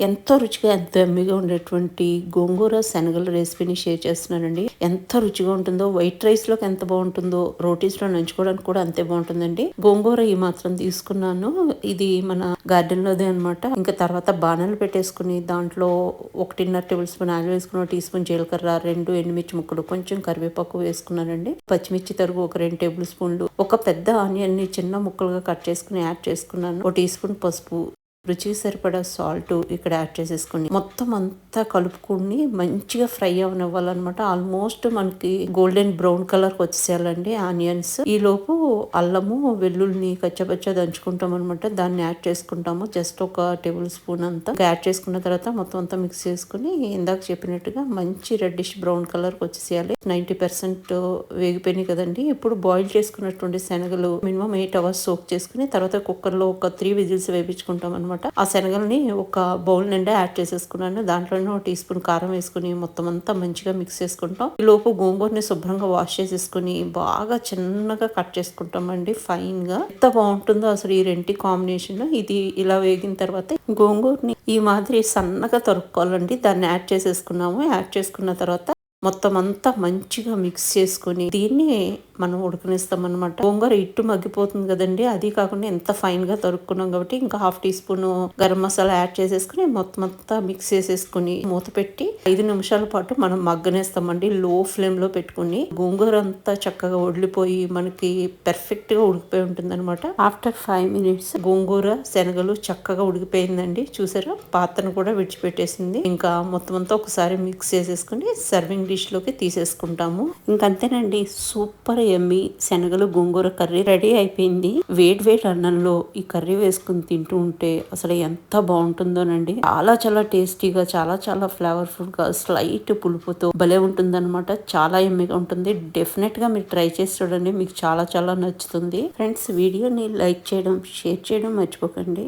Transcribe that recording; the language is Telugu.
ఎంతో రుచిగా ఎంత ఎమ్మిగా ఉండేటువంటి గోంగూర శనగల రెసిపీని షేర్ చేస్తున్నానండి. ఎంత రుచిగా ఉంటుందో వైట్ రైస్లోకి ఎంత బాగుంటుందో రోటీస్లో నంచుకోవడానికి కూడా అంతే బాగుంటుందండి. గోంగూర ఈ మాత్రం తీసుకున్నాను. ఇది మన గార్డెన్ లోదే అనమాట ఇంకా తర్వాత బాణాలు పెట్టేసుకుని దాంట్లో ఒకటిన్నర టేబుల్ స్పూన్ ఆయిల్ వేసుకుని టీ స్పూన్ జీలకర్ర రెండు ఎండుమిర్చి ముక్కలు కొంచెం కరివేపాకు వేసుకున్నానండి. పచ్చిమిర్చి తరుగు ఒక రెండు టేబుల్ స్పూన్లు ఒక పెద్ద ఆనియన్ని చిన్న ముక్కలుగా కట్ చేసుకుని యాడ్ చేసుకున్నాను. ఒక టీ స్పూన్ పసుపు రుచికి సరిపడా సాల్ట్ ఇక్కడ యాడ్ చేసేసుకుని మొత్తం అంతా కలుపుకుని మంచిగా ఫ్రై అవనివ్వాలన్నమాట. ఆల్మోస్ట్ మనకి గోల్డెన్ బ్రౌన్ కలర్ వచ్చేసేయాలండి ఆనియన్స్ ఈ లోపు అల్లము వెల్లుల్ని కచ్చపచ్చ దంచుకుంటాం అనమాట దాన్ని యాడ్ చేసుకుంటాము. జస్ట్ ఒక టేబుల్ స్పూన్ అంతా. యాడ్ చేసుకున్న తర్వాత మొత్తం అంతా మిక్స్ చేసుకుని ఇందాక చెప్పినట్టుగా మంచి రెడ్డిష్ బ్రౌన్ కలర్ వచ్చేసేయాలి. నైన్టీ పర్సెంట్ వేగిపోయినాయి కదండి. ఇప్పుడు బాయిల్ చేసుకున్నటువంటి శనగలు మినిమం ఎయిట్ అవర్స్ సోక్ చేసుకుని తర్వాత కుక్కర్లో ఒక త్రీ విజిల్స్ వేపించుకుంటాం అనమాట ఆ శనగల్ని ఒక బౌల్ నిండా యాడ్ చేసేసుకున్నాను. దాంట్లోనే ఒక టీ స్పూన్ కారం వేసుకుని మొత్తం అంతా మంచిగా మిక్స్ చేసుకుంటాం. ఈ లోపు గోంగూరని శుభ్రంగా వాష్ చేసేసుకుని బాగా చిన్నగా కట్ చేసుకుంటాం అండి ఫైన్గా ఎంత బాగుంటుందో అసలు ఈ రెంటి కాంబినేషన్. ఇది ఇలా వేగిన తర్వాత గోంగూరని ఈ మాదిరి సన్నగా తరుక్కోవాలండి. దాన్ని యాడ్ చేసేసుకున్నాము. యాడ్ చేసుకున్న తర్వాత మొత్తం అంతా మంచిగా మిక్స్ చేసుకుని దీన్ని మనం ఉడకనిస్తాం అనమాట గోంగూర ఇట్టు మగ్గిపోతుంది కదండి. అది కాకుండా ఎంత ఫైన్గా తరుక్కున్నాం కాబట్టి ఇంకా half teaspoon garam masala add చేసేసుకుని మొత్తం అంతా మిక్స్ చేసేసుకుని మూత పెట్టి ఐదు నిమిషాల పాటు మనం మగ్గనేస్తామండి. లో ఫ్లేమ్లో పెట్టుకుని గోంగూర అంతా చక్కగా వడిలిపోయి మనకి పెర్ఫెక్ట్గా ఉడికిపోయి ఉంటుంది అనమాట ఆఫ్టర్ ఫైవ్ మినిట్స్ గోంగూర శనగలు చక్కగా ఉడికిపోయిందండి. చూసారా? పాత్రను కూడా విడిచిపెట్టేసింది. ఇంకా మొత్తం అంతా ఒకసారి మిక్స్ చేసేసుకుని సర్వింగ్ డిష్లోకి తీసేసుకుంటాము. ఇంకంతేనండి. సూపర్ ఎమ్మి శనగలు గోంగూర కర్రీ రెడీ అయిపోయింది. వేడి వేడి అన్నంలో ఈ కర్రీ వేసుకుని తింటూ ఉంటే అసలు ఎంత బాగుంటుందోనండి. చాలా చాలా టేస్టీగా చాలా చాలా ఫ్లేవర్ఫుల్గా స్లైట్ పులుపుతో భలే ఉంటుందన్నమాట. చాలా ఎమ్మిగా ఉంటుంది. డెఫినెట్గా మీరు ట్రై చేసి చూడండి. మీకు చాలా చాలా నచ్చుతుంది. ఫ్రెండ్స్ వీడియోని లైక్ చేయడం షేర్ చేయడం మర్చిపోకండి.